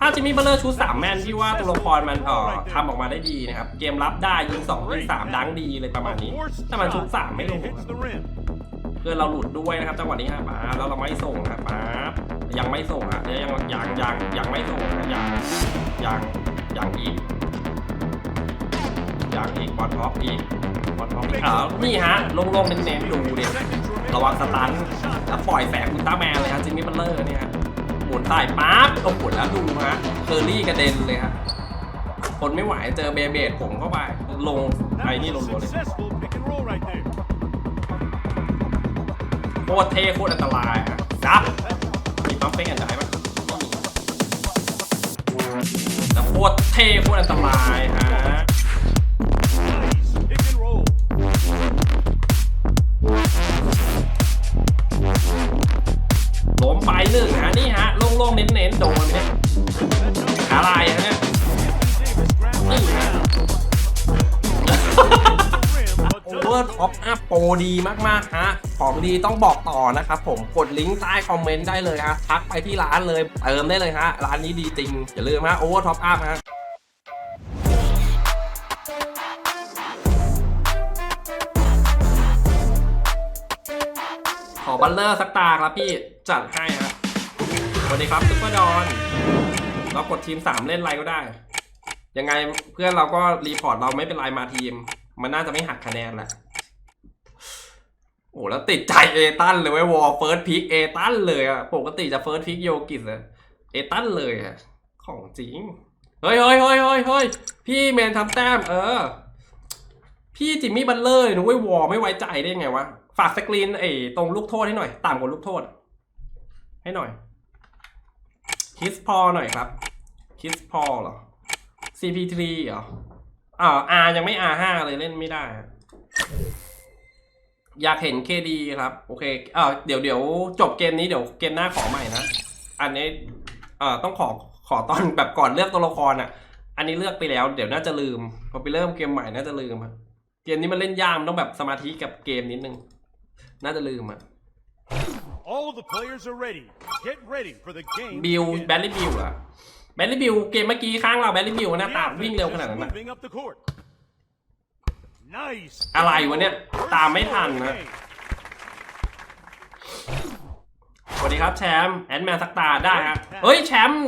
ถ้าจิมมี่เบลเลอร์ชุดสามแมนที่ว่าตัวละครมันเอ่อทำออกมาได้ดีนะครับ เกมรับได้ยิงสองยิงสามดังดีเลยประมาณนี้ แต่มันชุดสามไม่ลงครับเพื่อนเราหลุดด้วยนะครับจังหวะนี้ฮะป๊าแล้วเราไม่ส่งนะป๊ายังไม่ส่งอะยังยังยังยังยังไม่ส่งนะยังยังยังอีกยังอีกบอลท็อปอีกบอลท็อปอีกอ้าวนี่ฮะลงๆเน้นๆดูเดิระวังสตันแล้วปล่อยแสงอุลตร้าแมนเลยฮะจิมมี่บัลเลอร์เนี่ยฮะ หมุนใส่ปั๊บโอ้โหแล้วดูฮะเคอรี่กระเด็นเลยฮะคนไม่ไหวเจอเบเบดผมเข้าไป ลงไอ้นี่รัวๆเลยโคตรเท่โคตรอันตรายฮะซับมีปั๊มเป้งอันไหนปะแต่โคตรเท่โคตรอันตรายฮะ นึ่งฮะนี่ฮะโล่งๆเน้นๆโดนเนี่ยอะไรฮะเนี่ยโอเวอร์ท็อปอัพโปรดีมากๆฮะของดีต้องบอกต่อนะครับผมกดลิงก์ใต้คอมเมนต์ได้เลยฮะทักไปที่ร้านเลยเติมได้เลยฮะร้านนี้ดีจริง อย่าลืมฮะโอเวอร์ท็อปอัพฮะขอบัลเลอร์สักตาครับพี่ จัดให้ฮะ สวัสดีครับซุปเปอร์ดอนเรากดทีมสามเล่นอะไรก็ได้ ยังไงเพื่อนเราก็รีพอร์ตเราไม่เป็นไรมาทีม มันน่าจะไม่หักคะแนนแหละโอ้แล้วติดใจเอตันเลยเว้ยวอลเฟิร์สพิกเอตันเลยอะปกติจะเฟิร์สพิกโยกิสอะเอตันเลยอะของจริง เฮ้ยเฮ้ยเฮ้ยเฮ้ยเฮ้ยพี่เมนทำแต้ม เออ พี่จิมมี่บัลเลอร์นะเว้ยวอลไม่ไว้ใจได้ไงวะ ฝากสกรีนไอ้ตรงลูกโทษให้หน่อย ต่ำกว่าลูกโทษ ให้หน่อย คิสพอหน่อยครับคิสพอเหรอ CP3 เหรออ่า R ยังไม่ R5 เลยเล่นไม่ได้ อยากเห็น KD ครับ โอเคเอ่าเดี๋ยวเดี๋ยวจบเกมนี้เดี๋ยวเกมหน้าขอใหม่นะ อันนี้เอ่อต้องขอขอตอนแบบก่อนเลือกตัวละครอะ อันนี้เลือกไปแล้ว เดี๋ยวน่าจะลืม พอไปเริ่มเกมใหม่น่าจะลืมอะเกมนี้มันเล่นยากมันต้องแบบสมาธิกับเกมนิดนึง น่าจะลืมอะ All the players are ready. Get ready for the game. บิล to begin. แบลลี่บิลอะแบลลี่บิลเกมเมื่อกี้ข้างเราแบลลี่บิลหน้า The ตา offense วิ่งเร็วขนาด is นั้นอะ moving up the court. Nice. อะไรวะเนี่ย First ตามไม่ score ทัน of the นะ game. สวัสดีครับแชมป์แอนแมนสักตาได้ฮะเฮ้ยแชมป์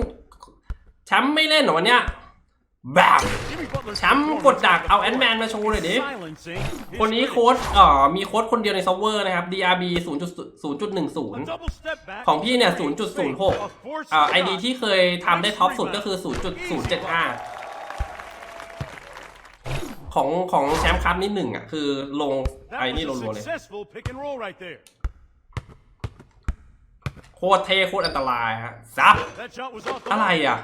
แชมป์ไม่เล่นเหรอวันเนี้ยแบบ Jimmy Butler's แชมป์กดดักเอาแอนแมนมาโชว์เลยดิ silencing his คนนี้ enemies. โค้ดเอ่อมีโค้ดคนเดียวในเซิร์ฟเวอร์นะครับ DRB 0.0.10 A double step back ของพี่เนี่ย and a 0.06 forced อ่าไอ shot. ดีที่เคยทำได้ท็อปสุดก็คือ 0.075 ของของแชมป์คัพนี่หนึ่งอะ คือลงไอ้ That นี่ was รัว a ๆเลย successful pick and roll right there. โคตรเท่โคตรอันตรายฮะซับ That shot was off the อะไร mark. อะ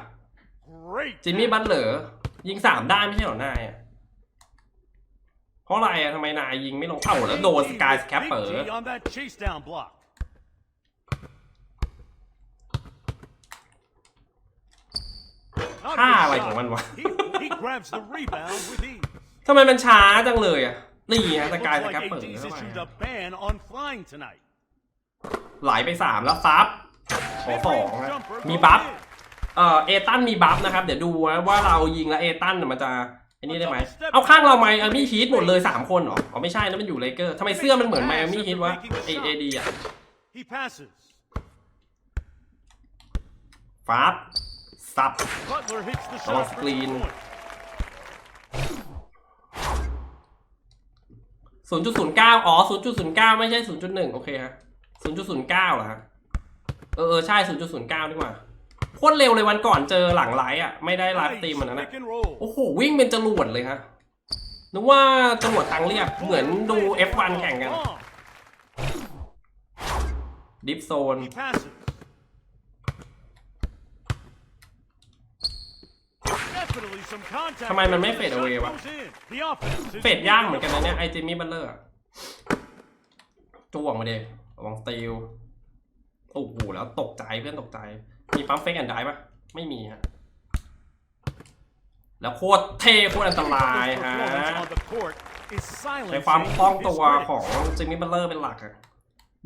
Great. จิมมี่บัตเลอร์ ยิงสามได้ไม่ใช่เหรอนายอะเพราะอะไรอะทำไมนายยิงไม่ลงเอ้าแล้วโดนสกายสแคปเปอร์ Big T on that chase down block. ท่าอะไรของมันวะ He, he grabs the rebound with ease. ทำไมมันช้าจังเลยอะนี่ฮะส Looks กายส like แคปเปอร์ AD's เข้าไป issued a ban on flying tonight. ไหลไปสามแล้วซับขอสองฮะมีบัฟ เอ่อเอตันมีบัฟนะครับ เดี๋ยวดูนะว่าเรายิงแล้วเอตันน่ะมันจะไอ้นี่ได้ไหมเอาข้างเราไมอามี่ฮีทหมดเลยสามคนเหรออ๋อไม่ใช่นะมันอยู่เลเกอร์ทำไมเสื้อมันเหมือนไมอามี่ฮีทวะเอเอดีอะ He passes. ฟาบซับ Butler hits the Oh, shot for two clean. points. ศูนย์จุดศูนย์เก้าอ๋อศูนย์จุดศูนย์เก้าไม่ใช่ศูนย์จุดหนึ่งโอเคฮะศูนย์จุดศูนย์เก้าเหรอฮะ เออเออใช่ศูนย์จุดศูนย์เก้าดีกว่า โคตรเร็วเลยวันก่อนเจอหลังไลฟ์อะ ไม่ได้ไลฟ์สตรีมมันนั้น Nice นะ pick and roll. โอ้โห วิ่งเป็นจรวดเลยฮะนึกว่าจรวดทางเรียบเหมือนดู F1 แข่งกัน Long. ดิฟโซน He passes. Definitely some contact. ทำไมมันไม่ fade Shot away วะ goes in. The offense is เฟดยากเหมือนกันนะเนี่ยไอจิมมี่บัลเลอร์จ้วงมาเดระวังสตีล โอ้โห แล้วตกใจเพื่อนตกใจ มีปั๊มเฟกแอนด์ไดปะไม่มีฮะแล้วโคตรเท่โคตรอันตรายฮะในความคล่องตัวของจิมมี่บัลเลอร์เป็นหลักอะ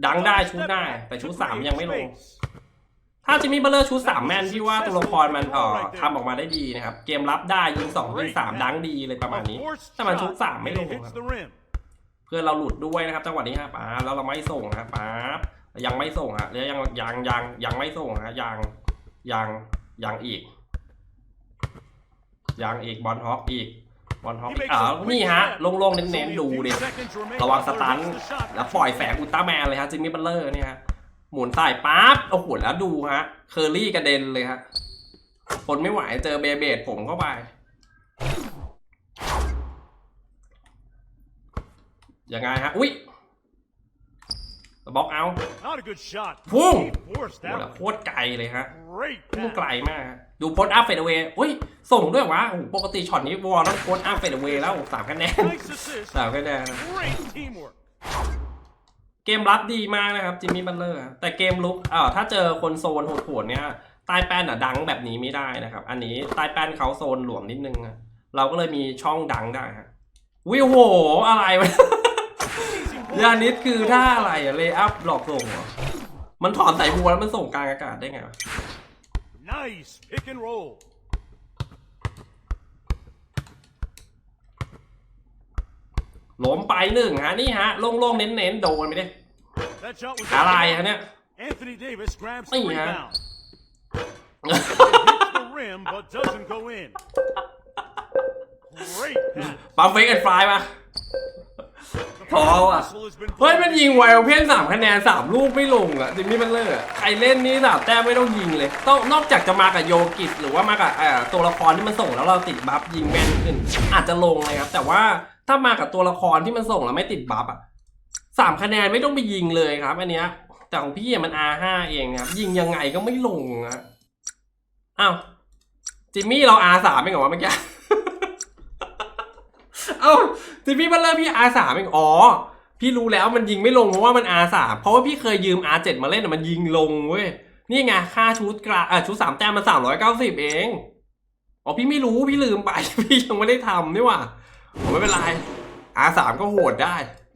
ดังได้ชุดได้แต่ชุดสามยังไม่ลง ถ้าจิมมี่เบลเลอร์ชุดสามแมนที่ว่าตัวละครมันเอ่อทำออกมาได้ดีนะครับ เกมรับได้ยิงสองยิงสามดังดีเลยประมาณนี้ แต่มันชุดสามไม่ลงครับเพื่อเราหลุดด้วยนะครับจังหวะนี้ฮะป๊าแล้วเราไม่ส่งฮะป๊า ยังไม่ส่งฮะแล้วยังยังยังยังไม่ส่งฮะยังยังยังอีกยังอีกบอลฮอกอีกบอลฮอก He อีก makes อ้าวนี่ฮะโล่งๆเน้นๆดู few ดิระวังสตันแล้วปล่อยแฝงอุลตร้าแมนเลยฮะจิมมี่บัลเลอร์เนี่ยฮะหมุนใส่ปั๊บโอ้โหแล้วดูฮะเคอรี่กระเด็นเลยฮะทนไม่ไหวเจอเบเบดผมเข้าไปยังไงฮะ อุ๊ย บล็อกเอา Not a good shot. Boom. He forced โอ้โหแล้ว out. โคตรไกลเลยฮะ Great พุ่ง pass. ไกลมากฮะดูโพสอัพเฟดเวย์อุ้ย ส่งด้วยวะโอ้โหปกติช็อตนี้วอลต้องโพสอัพเฟดเวย์แล้วสามคะแนน Nice assist. สามคะแนน Great teamwork. เกมรับดีมากนะครับจิมมี่บัลเลอร์แต่เกมลุกเอ่อถ้าเจอคนโซนโหดๆเนี่ยใต้แป้นอะดังแบบนี้ไม่ได้นะครับ อันนี้ใต้แป้นเขาโซนหลวมนิดนึงอะเราก็เลยมีช่องดังได้ฮะวิวโหอะไรวะ ยานิดคือท่าอะไรอะเลย์อัพหลอกส่งเหรอ มันถอนสายบัวแล้วมันส่งกลางอากาศได้ไงวะ Nice pick and roll. ล้มไปหนึ่งฮะนี่ฮะโล่งๆเน้นๆโดนไปดิ That shot was อะไรฮะเนี่ย Anthony Davis grabs the Hey, huh? rebound. Hits the rim but doesn't go in. Great pass. ปั๊มเฟกแอนด์ฟลายมา The Tall à. whistle has been เฮ้ยมันยิงไวโอเพนสามคะแนนสามลูกไม่ลงอะจิมมี่บัลเลอร์อะใครเล่นนี่สามแต้มไม่ต้องยิงเลย ต้องนอกจากจะมากับโยกิสหรือว่ามากับเอ่อตัวละครที่มันส่งแล้วเราติดบัฟยิงแม่นขึ้น อาจจะลงเลยครับ แต่ว่าถ้ามากับตัวละครที่มันส่งแล้วไม่ติดบัฟอะสามคะแนนไม่ต้องไปยิงเลยครับอันเนี้ยแต่ของพี่อะมัน R5 เองครับยิงยังไงก็ไม่ลงอะอ้าวจิมมี่เรา R3 เองเหรอวะเมื่อกี้ เอ้าจิมมี่บัลเลอร์พี่ R3 เองอ๋อ พี่รู้แล้วมันยิงไม่ลงเพราะว่ามัน R3 เพราะว่าพี่เคยยืม R7 มาเล่นแต่มันยิงลงเว้ย นี่ไงค่าชุดกระอะชุดสามแต้มมันสามร้อยเก้าสิบเอง อ๋อพี่ไม่รู้พี่ลืมไป พี่ยังไม่ได้ทำนี่หว่าไม่เป็นไร R3 ก็โหดได้